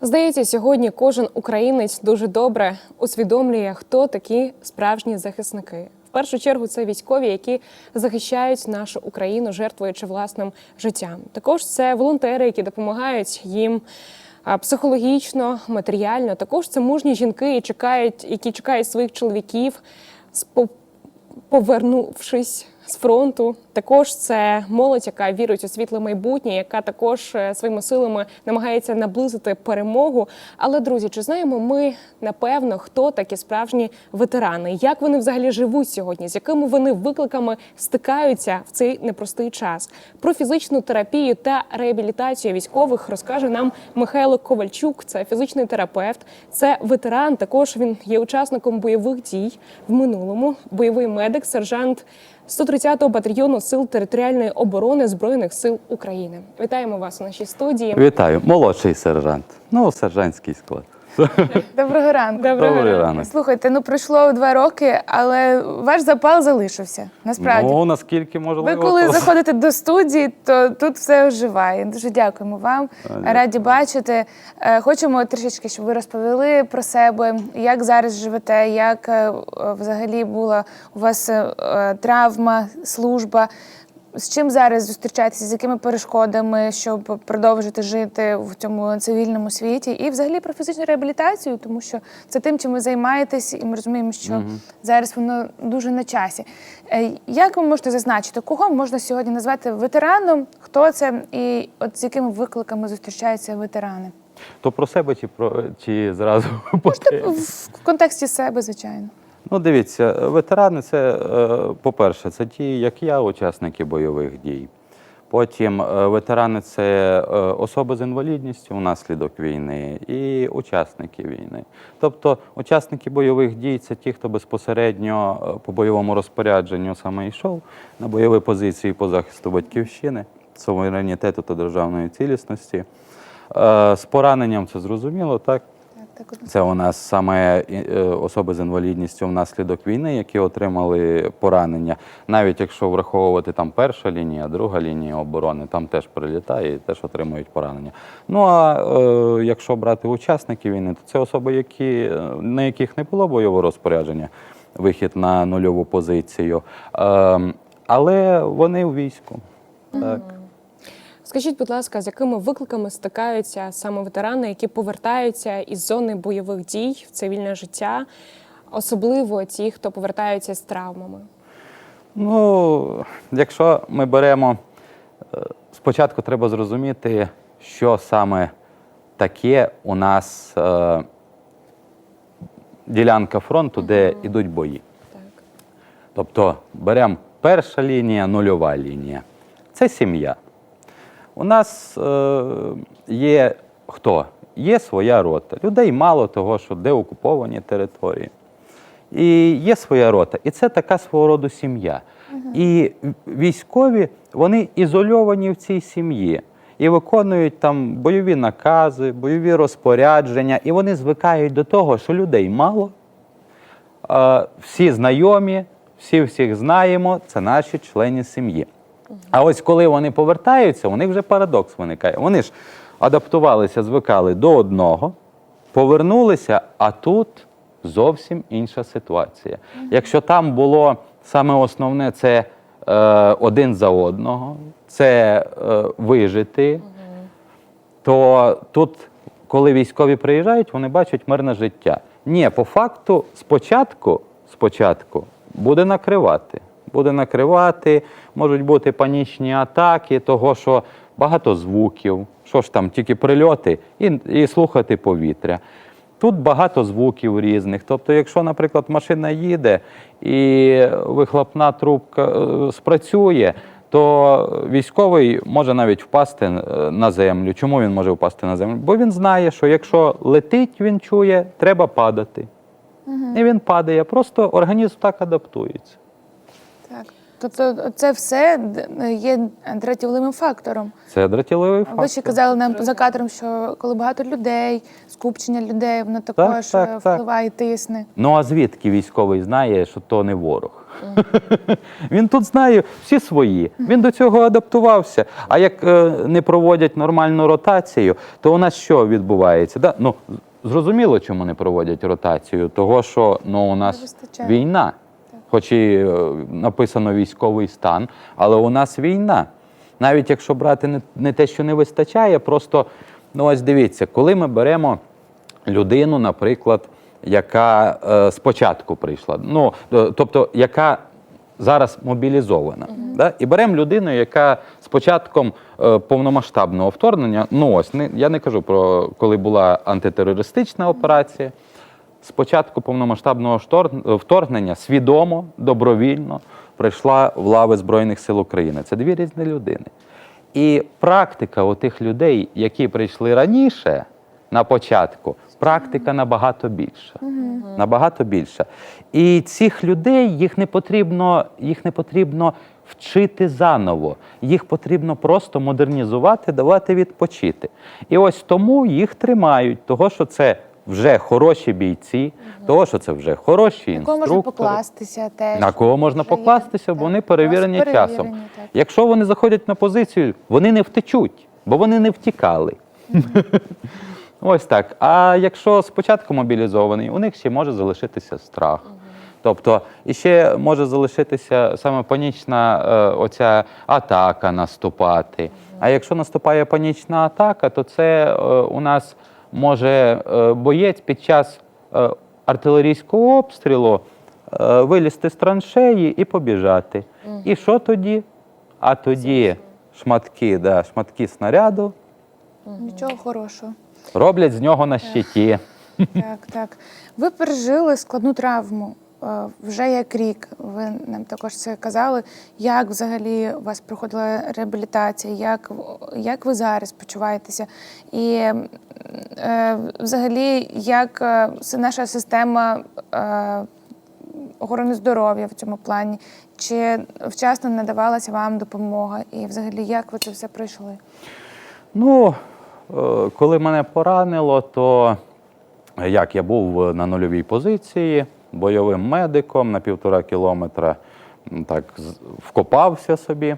Здається, сьогодні кожен українець дуже добре усвідомлює, хто такі справжні захисники. В першу чергу це військові, які захищають нашу Україну, жертвуючи власним життям. Також це волонтери, які допомагають їм психологічно, матеріально. Також це мужні жінки, які чекають, які чекають своїх чоловіків, повернувшись з фронту. Також це молодь, яка вірить у світле майбутнє, яка також е, своїми силами намагається наблизити перемогу. Але друзі, чи знаємо ми напевно, хто такі справжні ветерани? Як вони взагалі живуть сьогодні? З якими вони викликами стикаються в цей непростий час? Про фізичну терапію та реабілітацію військових розкаже нам Михайло Ковальчук. Це фізичний терапевт, це ветеран. Також він є учасником бойових дій в минулому. Бойовий медик, сержант 130-го батальйону сил територіальної оборони збройних сил України. Вітаємо вас у нашій студії. Вітаю, молодший сержант. Ну, сержантський склад. Доброго ранку. Доброго Добрий ранку. ранок. Слухайте, ну пройшло два роки, але ваш запал залишився. Насправді. Ну, наскільки можливо. Ви коли то- заходите до студії, то тут все оживає. Дуже дякуємо вам. дякую. Раді бачити. Е, Хочемо трішечки, щоб ви розповіли про себе, як зараз живете, як е, взагалі була у вас е, травма, служба. З чим зараз зустрічаєтеся, з якими перешкодами, щоб продовжити жити в цьому цивільному світі, і взагалі про фізичну реабілітацію, тому що це тим, чим ви займаєтесь, і ми розуміємо, що зараз воно дуже на часі. Е, Як ви можете зазначити, кого можна сьогодні назвати ветераном? Хто це і от з якими викликами зустрічаються ветерани? То про себе чи про чи зразу В контексті себе, звичайно. Ну, дивіться, ветерани це, е, по-перше, це ті, як я, учасники бойових дій. Потім е, ветерани це е, особи з інвалідністю внаслідок війни і учасники війни. Тобто учасники бойових дій це ті, хто безпосередньо по бойовому розпорядженню саме йшов на бойові позиції по захисту батьківщини, суверенітету та державної цілісності. З пораненням це зрозуміло, так? Це у нас саме е, особи з інвалідністю внаслідок війни, які отримали поранення. Навіть якщо враховувати там перша лінія, друга лінія оборони, там теж прилітає і теж отримують поранення. Ну а е, якщо брати учасників війни, то це особи, які, е, на яких не було бойового розпорядження, вихід на нульову позицію. Е, але вони у війську. Так. Скажіть, будь ласка, з якими викликами стикаються саме ветерани, які повертаються із зони бойових дій в цивільне життя, особливо ті, хто повертаються з травмами? Ну, якщо ми беремо, е, спочатку треба зрозуміти, що саме таке у нас е, ділянка фронту, де йдуть бої. Так. Тобто беремо перша лінія, нульова лінія. Це сім'я. У нас е, є хто? Є своя рота. Людей мало того, що де окуповані території. І є своя рота. І це така свого роду сім'я. І військові вони ізольовані в цій сім'ї і виконують там бойові накази, бойові розпорядження, і вони звикають до того, що людей мало, Е, всі знайомі, всі всіх знаємо, це наші члени сім'ї. А ось коли вони повертаються, у них вже парадокс виникає. Вони ж адаптувалися, звикали до одного, повернулися, а тут зовсім інша ситуація. Якщо там було саме основне це е, один за одного, це е, вижити, то тут, коли військові приїжджають, вони бачать мирне життя. Ні, по факту, спочатку, спочатку буде накривати. Буде накривати, можуть бути панічні атаки, того, що багато звуків, що ж там, тільки прильоти і, і слухати повітря. Тут багато звуків різних. Тобто, якщо, наприклад, машина їде і вихлопна трубка е, спрацює, то військовий може навіть впасти е, на землю. Чому він може впасти на землю? Бо він знає, що якщо летить, він чує, треба падати. І він падає. Просто організм так адаптується. Так. Тобто це все є дратівливим фактором. Це дратівливий фактор. Ви ще казали нам за кадром, що коли багато людей, скупчення людей, воно також так, е, так. впливає, тисне. Ну а звідки військовий знає, що то не ворог? Він тут знає всі свої. Він до цього адаптувався. А як е, не проводять нормальну ротацію, то у нас що відбувається? Да? Ну, зрозуміло, чому не проводять ротацію. Того, що ну, у нас вистачає. війна. Хоч і е, написано військовий стан, але у нас війна. Навіть якщо брати не, те, що не вистачає, просто ну ось дивіться, коли ми беремо людину, наприклад, яка е, спочатку прийшла, ну е, тобто, яка зараз мобілізована, да? і беремо людину, яка з початком е, повномасштабного вторгнення, ну ось не я не кажу про коли була антитерористична операція. З початку повномасштабного вторгнення свідомо, добровільно прийшла в лави Збройних сил України. Це дві різні людини. І практика у тих людей, які прийшли раніше на початку, практика набагато більша. Набагато більша. І цих людей їх не потрібно, їх не потрібно вчити заново. Їх потрібно просто модернізувати, давати відпочити. І ось тому їх тримають, того, що це вже хороші бійці, того, що це вже хороші На кого інструктори. можна покластися теж. На кого можна Вже є, покластися, бо так. вони перевірені Вас часом. так. Якщо вони заходять на позицію, вони не втечуть, бо вони не втікали. Ось так. А якщо спочатку мобілізований, у них ще може залишитися страх. Тобто, і ще може залишитися саме панічна е, оця атака наступати. А якщо наступає панічна атака, то це е, у нас може е, боєць під час е, артилерійського обстрілу е, вилізти з траншеї і побіжати. І що тоді? А тоді шматки, да, шматки снаряду Нічого хорошого. роблять з нього на щиті. Так, так. Ви пережили складну травму вже як рік. Ви нам також це казали. Як взагалі у вас проходила реабілітація? Як, як ви зараз почуваєтеся? І е, взагалі, як е, наша система е, охорони здоров'я в цьому плані? Чи вчасно надавалася вам допомога? І взагалі, як ви це все пройшли? Ну, е, коли мене поранило, то е, як я був на нульовій позиції, бойовим медиком на півтора кілометра, так вкопався собі,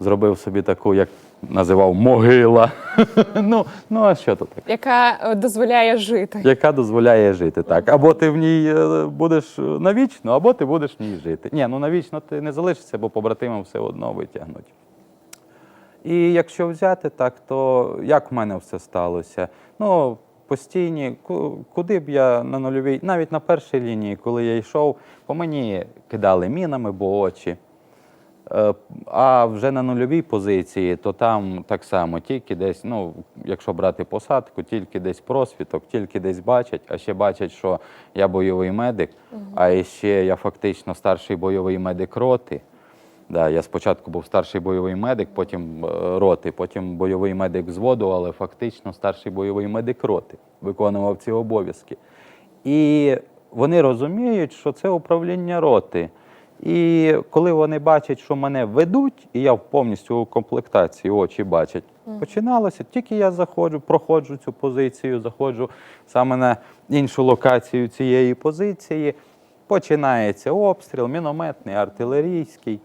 зробив собі таку, як називав, могила. ну, ну, а що тут таке? яка е, дозволяє жити. Яка дозволяє жити. Так. Або ти в ній е, будеш навічно, або ти будеш в ній жити. Ні, ну навічно ти не залишишся, бо побратимам все одно витягнуть. І якщо взяти так, то як в мене все сталося? Ну, постійні, куди б я на нульовій, навіть на першій лінії, коли я йшов, по мені кидали мінами, бо очі. Е, А вже на нульовій позиції, то там так само, тільки десь, ну, якщо брати посадку, тільки десь просвіток, тільки десь бачать, а ще бачать, що я бойовий медик, а ще я фактично старший бойовий медик роти. Да, я спочатку був старший бойовий медик, потім е, роти, потім бойовий медик взводу, але фактично старший бойовий медик роти виконував ці обов'язки. І вони розуміють, що це управління роти. І коли вони бачать, що мене ведуть, і я повністю у комплектації очі бачать, починалося, тільки я заходжу, проходжу цю позицію, заходжу саме на іншу локацію цієї позиції. Починається обстріл, мінометний, артилерійський.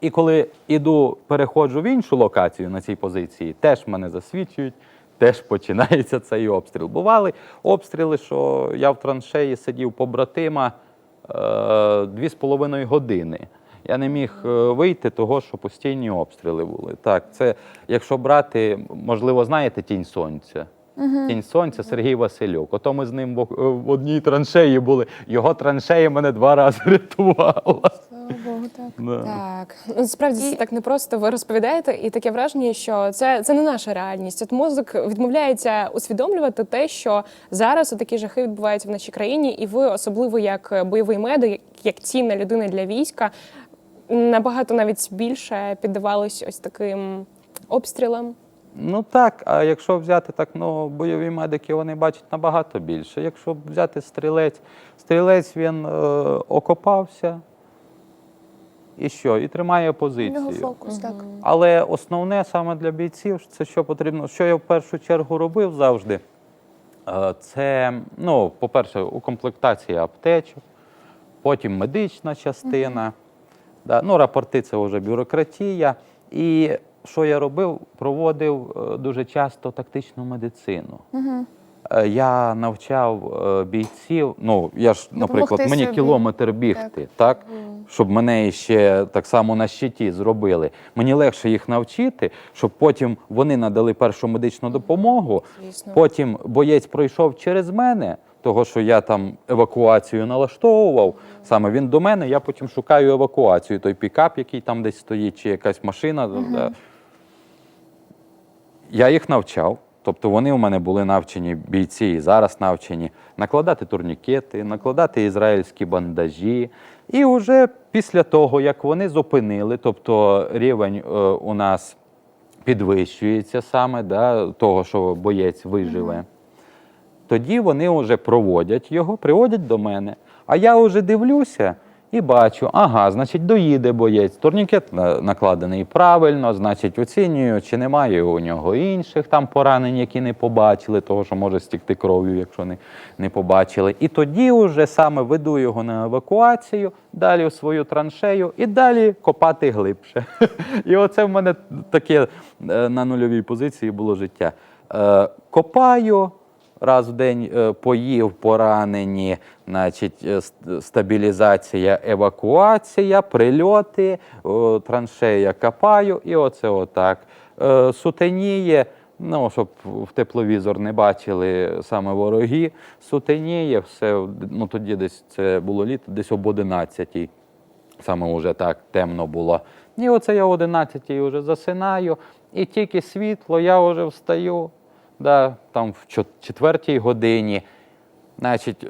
І коли іду, переходжу в іншу локацію на цій позиції, теж мене засвідчують, теж починається цей обстріл. Бували обстріли, що я в траншеї сидів побратима е, дві з половиною години. Я не міг е, вийти, того, що постійні обстріли були. Так, це якщо брати, можливо, знаєте тінь сонця. Тінь сонця Сергій Василюк. Ото ми з ним в в одній траншеї були. Його траншея мене два рази рятувала. Так. Да. Так, ну справді це так непросто. Ви розповідаєте, і таке враження, що це, це не наша реальність. От мозок відмовляється усвідомлювати те, що зараз такі жахи відбуваються в нашій країні, і ви, особливо як бойовий медик, як цінна людина для війська, набагато навіть більше піддавались ось таким обстрілам. Ну так, а якщо взяти так, ну бойові медики вони бачать набагато більше. Якщо взяти стрілець, стрілець він е, окопався, і що? І тримає позицію. фокус, так. Але основне саме для бійців, це що потрібно, що я в першу чергу робив завжди. е, Це, ну, по-перше, укомплектація аптечок, потім медична частина. Да, ну, рапорти це вже бюрократія. І що я робив? Проводив е, дуже часто тактичну медицину. Е, Я навчав е, бійців. Ну, я ж, наприклад, Допомогти мені собі. кілометр бігти, так? Щоб мене ще так само на щиті зробили. Мені легше їх навчити, щоб потім вони надали першу медичну допомогу. Звісно. Потім боєць пройшов через мене, того, що я там евакуацію налаштовував. Саме він до мене, я потім шукаю евакуацію. Той пікап, який там десь стоїть, чи якась машина. да. Я їх навчав. Тобто вони у мене були навчені бійці і зараз навчені накладати турнікети, накладати ізраїльські бандажі. І вже після того, як вони зупинили, тобто рівень е, у нас підвищується саме, да, того, що боєць виживе, тоді вони вже проводять його, приводять до мене. А я вже дивлюся і бачу, ага, значить, доїде боєць. Турнікет накладений правильно, значить, оцінюю, чи немає у нього інших там поранень, які не побачили, того, що може стікти кров'ю, якщо не, не побачили. І тоді вже саме веду його на евакуацію, далі в свою траншею і далі копати глибше. І оце в мене таке е, на нульовій позиції було життя. Е, Копаю, раз в день е, поїв, поранені, значить, е, стабілізація, евакуація, прильоти, траншея копаю, і оце отак. Е, Сутеніє, ну, щоб в тепловізор не бачили саме вороги, сутеніє, все, ну тоді десь це було літо, десь об 11-й. саме вже так темно було. І оце я о 11-й вже засинаю, і тільки світло, я вже встаю, да, там в четвертій годині. Значить,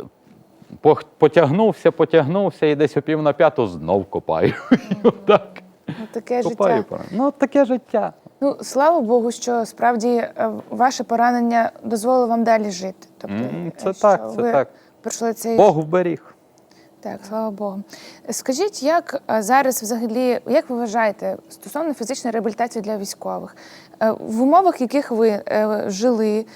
потягнувся, потягнувся, і десь о пів на п'яту знов копаю. Отак. Ну, Таке Копаю. життя. пора. Ну, таке життя. Ну, слава Богу, що справді е, ваше поранення дозволило вам далі жити. Тобто, е, це так, це ви так. пройшли цей Бог вберіг. Так, слава Богу. Скажіть, як е, зараз взагалі, як ви вважаєте стосовно фізичної реабілітації для військових Е, в умовах, яких ви е, жили,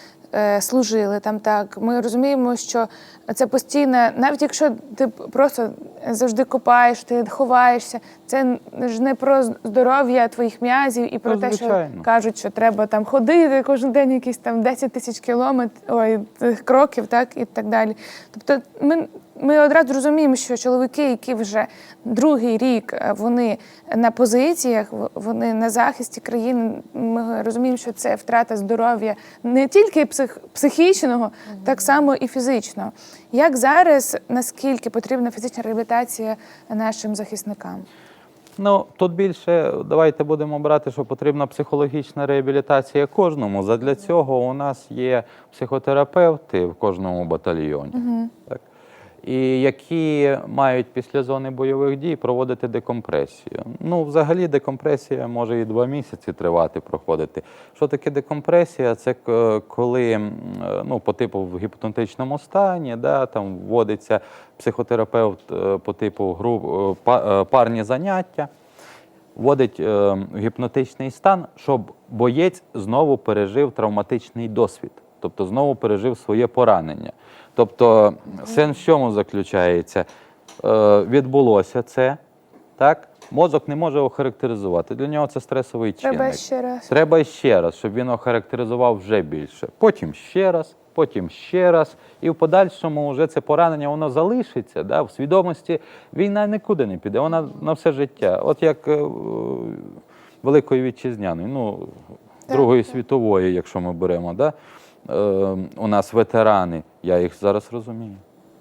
служили там так, ми розуміємо, що це постійно, навіть якщо ти просто завжди копаєш, ти ховаєшся, це ж не про здоров'я твоїх м'язів і про Ну, те, що кажуть, що треба там ходити кожен день якісь там 10 тисяч кілометрів, ой, кроків, так і так далі. Тобто, ми, ми одразу розуміємо, що чоловіки, які вже другий рік е, вони на позиціях, вони на захисті країни. Ми розуміємо, що це втрата здоров'я не тільки псих, психічного, так само і фізичного. Як зараз наскільки потрібна фізична реабілітація нашим захисникам? Ну, тут більше давайте будемо брати, що потрібна психологічна реабілітація кожному. Задля цього у нас є психотерапевти в кожному батальйоні. Так? І які мають після зони бойових дій проводити декомпресію. Ну, взагалі, декомпресія може і два місяці тривати, проходити. Що таке декомпресія? Це коли е, ну, по типу в гіпнотичному стані, да, там вводиться психотерапевт е, по типу гру, е, па- е, парні заняття вводить е, гіпнотичний стан, щоб боєць знову пережив травматичний досвід, тобто знову пережив своє поранення. Тобто, сенс в чому заключається? Е, відбулося це, так? Мозок не може охарактеризувати. Для нього це стресовий Треба ще раз. Треба ще раз, щоб він охарактеризував вже більше. Потім ще раз, потім ще раз. І в подальшому вже це поранення воно залишиться. Да? В свідомості війна нікуди не піде, вона на все життя. От як е, Великої вітчизняної, ну, Другої світової, якщо ми беремо, да? Е, у нас ветерани, я їх зараз розумію.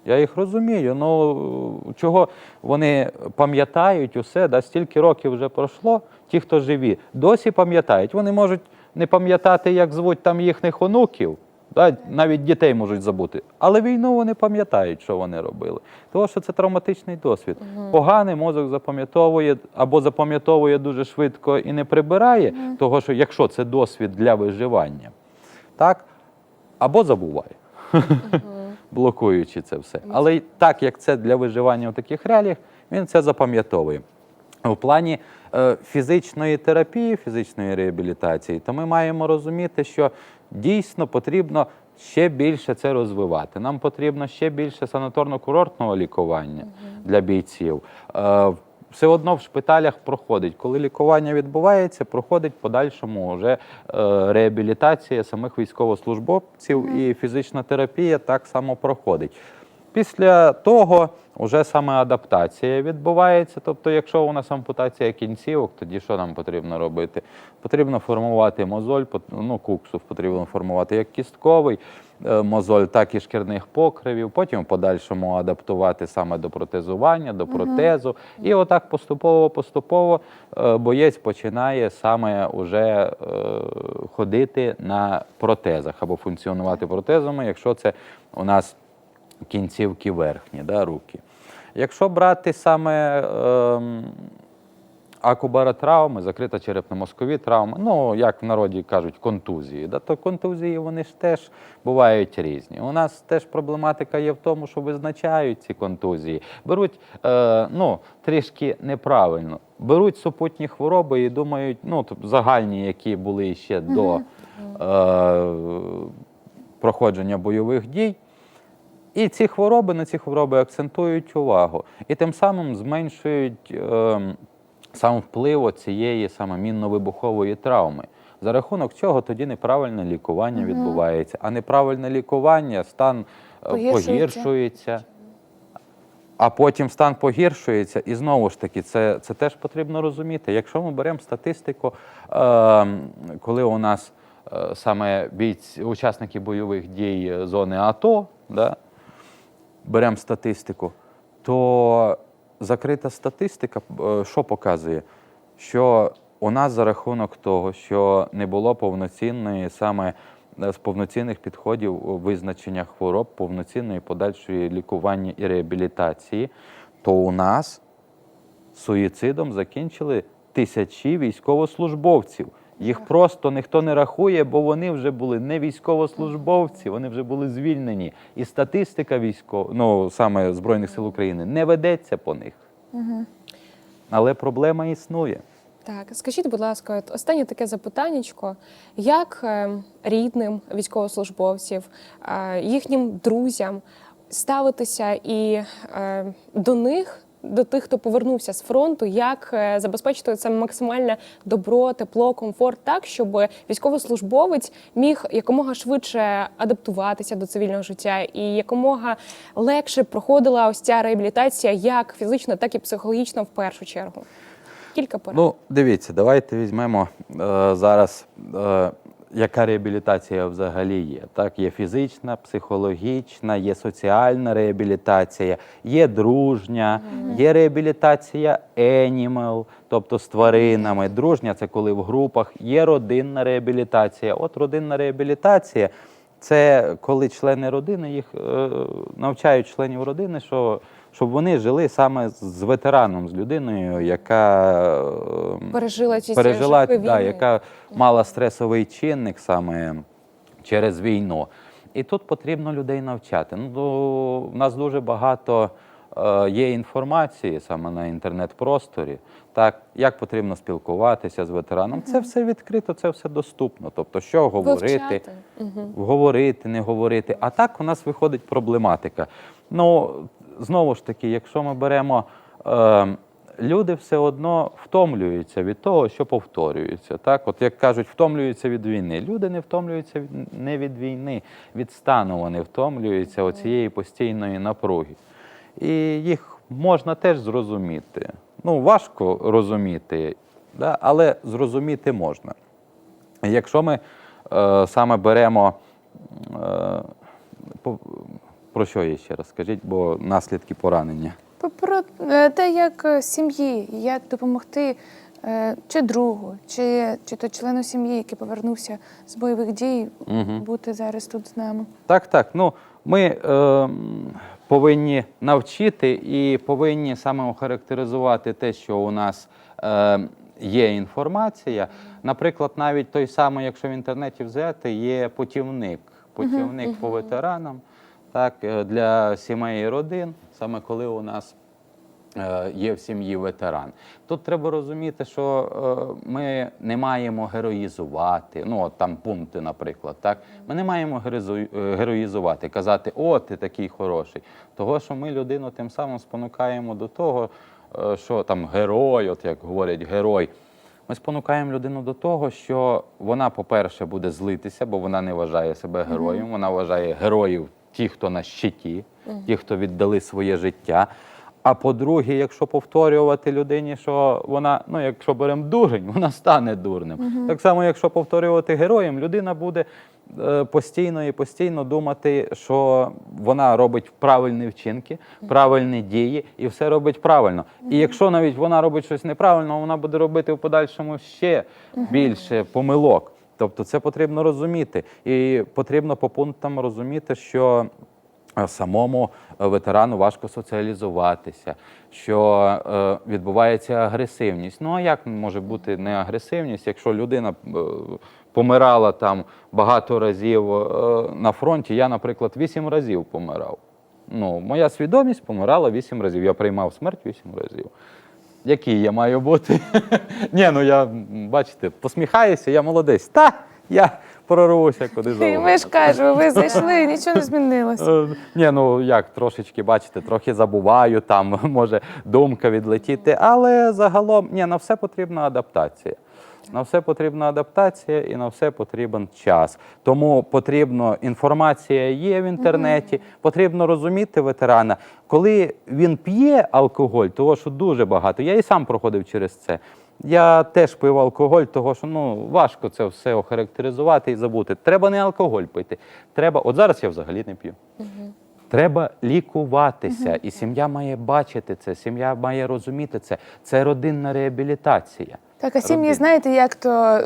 Я їх розумію. Ну чого вони пам'ятають усе, да, стільки років вже пройшло, ті, хто живі, досі пам'ятають. Вони можуть не пам'ятати, як звуть там їхніх онуків, да, навіть дітей можуть забути. Але війну вони пам'ятають, що вони робили. Тому що це травматичний досвід. Поганий мозок запам'ятовує або запам'ятовує дуже швидко і не прибирає, того що якщо це досвід для виживання, так, або забуває блокуючи це все. Але так як це для виживання в таких реаліях, він це запам'ятовує. в плані е, фізичної терапії, фізичної реабілітації, то ми маємо розуміти, що дійсно потрібно ще більше це розвивати. Нам потрібно ще більше санаторно-курортного лікування для бійців. Е, все одно в шпиталях проходить. Коли лікування відбувається, проходить подальшому вже е, реабілітація самих військовослужбовців і фізична терапія так само проходить. Після того вже саме адаптація відбувається. Тобто, якщо у нас ампутація кінцівок, тоді що нам потрібно робити? Потрібно формувати мозоль, ну, куксу потрібно формувати як кістковий мозоль, так і шкірних покривів, потім в подальшому адаптувати саме до протезування, до протезу. І отак поступово-поступово е, боєць починає саме уже е, ходити на протезах або функціонувати протезами, якщо це у нас кінцівки верхні, да, руки. Якщо брати саме ем, акубаротравми, закрита черепно-мозкові травми, ну, як в народі кажуть, контузії, да, то контузії вони ж теж бувають різні. У нас теж проблематика є в тому, що визначають ці контузії, беруть е, ну, трішки неправильно, беруть супутні хвороби і думають, ну, тобто загальні, які були ще до е, проходження бойових дій. І ці хвороби на ці хвороби акцентують увагу. І тим самим зменшують е, сам вплив цієї саме мінно-вибухової травми. За рахунок чого тоді неправильне лікування відбувається. А неправильне лікування стан е, Погіршується. погіршується. А потім стан погіршується, і знову ж таки, це, це теж потрібно розуміти. Якщо ми беремо статистику, е, коли у нас е, саме бійці, учасники бойових дій е, зони АТО, да, беремо статистику, то закрита статистика е, що показує? Що у нас за рахунок того, що не було повноцінної саме е, з повноцінних підходів визначення хвороб, повноцінної подальшої лікування і реабілітації, то у нас суїцидом закінчили тисячі військовослужбовців. Їх просто ніхто не рахує, бо вони вже були не військовослужбовці, вони вже були звільнені. І статистика військов... ну, саме Збройних сил України не ведеться по них. Але проблема існує. Так, скажіть, будь ласка, останнє таке запитаннячко. Як е, рідним військовослужбовців, е, їхнім друзям ставитися і е, до них, до тих, хто повернувся з фронту, як е, забезпечити це максимальне добро, тепло, комфорт, так, щоб військовослужбовець міг якомога швидше адаптуватися до цивільного життя і якомога легше проходила ось ця реабілітація, як фізично, так і психологічно в першу чергу. Кілька порад. Ну, дивіться, давайте візьмемо е, зараз, е, яка реабілітація взагалі є. Так, є фізична, психологічна, є соціальна реабілітація, є дружня, є реабілітація animal, тобто з тваринами. Дружня це коли в групах, є родинна реабілітація. От родинна реабілітація це коли члени родини їх е, навчають членів родини, що щоб вони жили саме з ветераном, з людиною, яка е, Пережила ці пережила, да, війни. яка мала стресовий чинник саме через війну. І тут потрібно людей навчати. Ну, в нас дуже багато е, є інформації саме на інтернет-просторі, так, як потрібно спілкуватися з ветераном. Це все відкрито, це все доступно. Тобто, що говорити, Вивчати. Говорити, не говорити. А так у нас виходить проблематика. Ну, знову ж таки, якщо ми беремо. Е, Люди все одно втомлюються від того, що повторюється. Так, от як кажуть, втомлюються від війни. Люди не втомлюються від- не від війни, від стану вони втомлюються оцієї постійної напруги. І їх можна теж зрозуміти. Ну, важко розуміти, да? але зрозуміти можна. Якщо ми е, саме беремо, е, про що є ще раз скажіть, бо наслідки поранення. Про е, те, як е, сім'ї, як допомогти е, чи другу, чи, чи то члену сім'ї, який повернувся з бойових дій, бути зараз тут з нами. Так, так. Ну, ми е, повинні навчити і повинні саме охарактеризувати те, що у нас е, є інформація. Наприклад, навіть той самий, якщо в інтернеті взяти, є путівник. Путівник по ветеранам, так, е, для сімей і родин, саме коли у нас е, є в сім'ї ветеран. Тут треба розуміти, що е, ми не маємо героїзувати. Ну, от там пункти, наприклад. Так? Ми не маємо героїзувати, казати, о, ти такий хороший. Того, що ми людину тим самим спонукаємо до того, що там герой, от як говорять, герой. Ми спонукаємо людину до того, що вона, по-перше, буде злитися, бо вона не вважає себе героєм. Вона вважає героїв ті, хто на щиті, ті, хто віддали своє життя. А по-друге, якщо повторювати людині, що вона, ну якщо беремо дурень, вона стане дурним. Так само, якщо повторювати героєм, людина буде е, постійно і постійно думати, що вона робить правильні вчинки, правильні дії і все робить правильно. І якщо навіть вона робить щось неправильно, вона буде робити в подальшому ще більше помилок. Тобто це потрібно розуміти. І потрібно по пунктам розуміти, що е, самому е, ветерану важко соціалізуватися, що е, відбувається агресивність. Ну а як може бути не агресивність, якщо людина помирала там багато разів на фронті? Я, наприклад, вісім разів помирав. Ну, моя свідомість помирала вісім разів. Я приймав смерть вісім разів. Який я маю бути? Ні, ну я бачите, посміхаюся, я молодець. Та я прорвуся куди завгодно. ми ж кажемо, ви зайшли, нічого не змінилося. Е, Ні, ну як трошечки, бачите, трохи забуваю, там може думка відлетіти, але загалом ні, на все потрібна адаптація. На все потрібна адаптація і на все потрібен час. Тому потрібно інформація є в інтернеті, потрібно розуміти ветерана. Коли він п'є алкоголь, того що дуже багато, я і сам проходив через це. Я теж пив алкоголь, того що ну важко це все охарактеризувати і забути. Треба не алкоголь пити. Треба, от зараз я взагалі не п'ю. Треба лікуватися, і сім'я має бачити це, сім'я має розуміти це. Це родинна реабілітація. Так, а сім'ї, знаєте, як то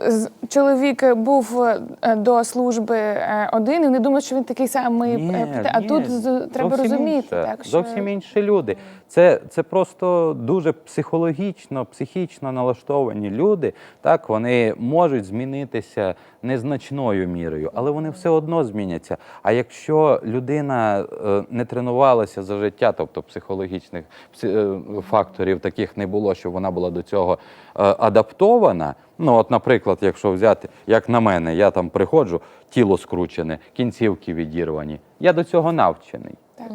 чоловік був е, до служби е, один, і вони думають, що він такий самий, Ні, е, а ні, тут треба розуміти. інше, Так, що... Зовсім інші люди. Це, це просто дуже психологічно, психічно налаштовані люди. Так, вони можуть змінитися незначною мірою, але вони все одно зміняться. А якщо людина не тренувалася за життя, тобто психологічних факторів таких не було, щоб вона була до цього е, адаптована. Ну, от, наприклад, якщо взяти, як на мене, я там приходжу, тіло скручене, кінцівки відірвані. Я до цього навчений. Так.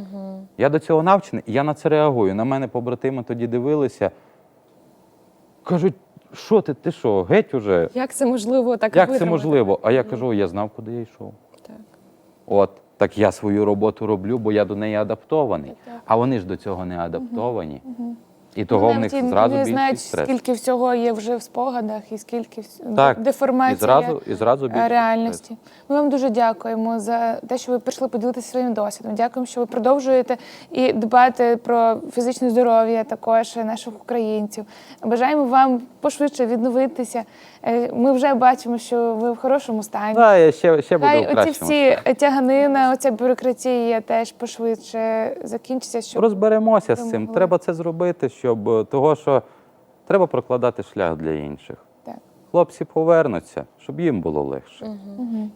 Я до цього навчений, і я на це реагую. На мене побратими тоді дивилися. Кажуть, що ти, ти що, геть уже? Як це можливо так Як це витримати? можливо? А я кажу, я знав, куди я йшов. Так. От, так я свою роботу роблю, бо я до неї адаптований. А вони ж до цього не адаптовані. І того в них зразу не Вони знають, стрес. скільки всього є вже в спогадах, і скільки вс- Так, деформація і зразу, і зразу реальності. Стрес. реальності. Ми вам дуже дякуємо за те, що ви прийшли поділитися своїм досвідом. Дякуємо, що ви продовжуєте і дбати про фізичне здоров'я також наших українців. Бажаємо вам пошвидше відновитися. Е, Ми вже бачимо, що ви в хорошому стані. Да, я ще, ще буду в оці кращому. всі тяганина, оця бюрократія теж пошвидше закінчиться. Щоб Розберемося з цим. Треба це зробити, щоб е, того, що треба прокладати шлях для інших. Хлопці повернуться, щоб їм було легше.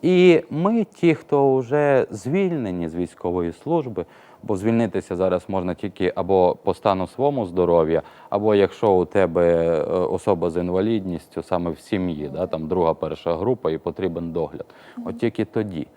І ми, ті, хто вже звільнені з військової служби, бо звільнитися зараз можна тільки або по стану своєму здоров'я, або якщо у тебе е, особа з інвалідністю саме в сім'ї, да, там друга, перша група і потрібен догляд. От тільки тоді.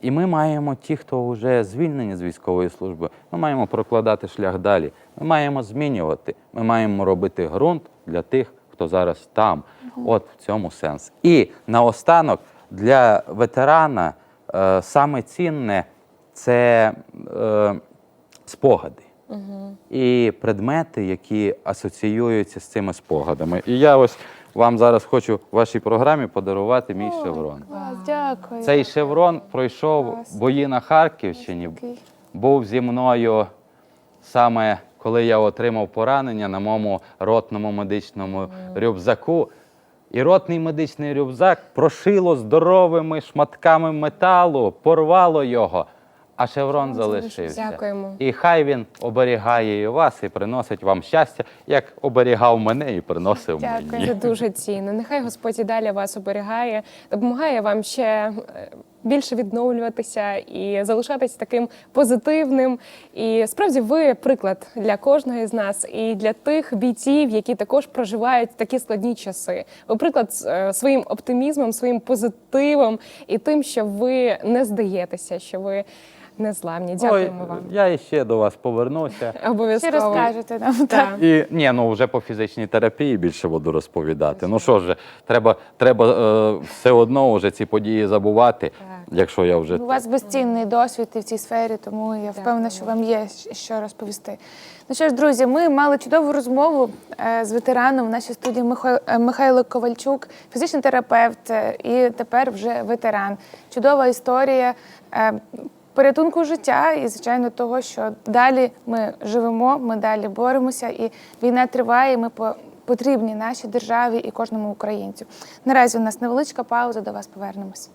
І ми маємо ті, хто вже звільнені з військової служби, ми маємо прокладати шлях далі. Ми маємо змінювати. Ми маємо робити ґрунт для тих, хто зараз там. От в цьому сенс. І наостанок для ветерана е, саме цінне це е, спогади. І предмети, які асоціюються з цими спогадами. І я ось вам зараз хочу в вашій програмі подарувати мій шеврон. Клас, дякую. Цей шеврон пройшов Клас. бої на Харківщині. Такий. Був зі мною саме коли я отримав поранення на моєму ротному медичному рюкзаку. І ротний медичний рюкзак прошило здоровими шматками металу, порвало його, а шеврон залишився. Дякуємо. І хай він оберігає і вас і приносить вам щастя, як оберігав мене і приносив Дякую. мені. Це дуже цінно. Нехай Господь і далі вас оберігає, допомагає вам ще е, більше відновлюватися і залишатися таким позитивним. І справді ви приклад для кожного із нас і для тих бійців, які також проживають такі складні часи. Ви приклад е, своїм оптимізмом, своїм позитивом і тим, що ви не здаєтеся, що ви не зламні. Дякуємо Ой, вам. Я ще до вас повернуся. Ще Обов'язково. розкажете нам. Так. Так. І ні, ну вже по фізичній терапії більше буду розповідати. Ну що ж, треба, треба е, все одно вже ці події забувати, якщо я вже У вас безцінний досвід і в цій сфері, тому я впевнена, що вам є щ- що розповісти. Ну що ж, друзі, ми мали чудову розмову е, з ветераном в нашій студії Михай- е, Михайло Ковальчук, фізичний терапевт е, і тепер вже ветеран. Чудова історія. е, Порятунку життя і, звичайно, того, що далі ми живемо, ми далі боремося, і війна триває. і Ми по- потрібні нашій державі і кожному українцю. Наразі у нас невеличка пауза, до вас повернемось.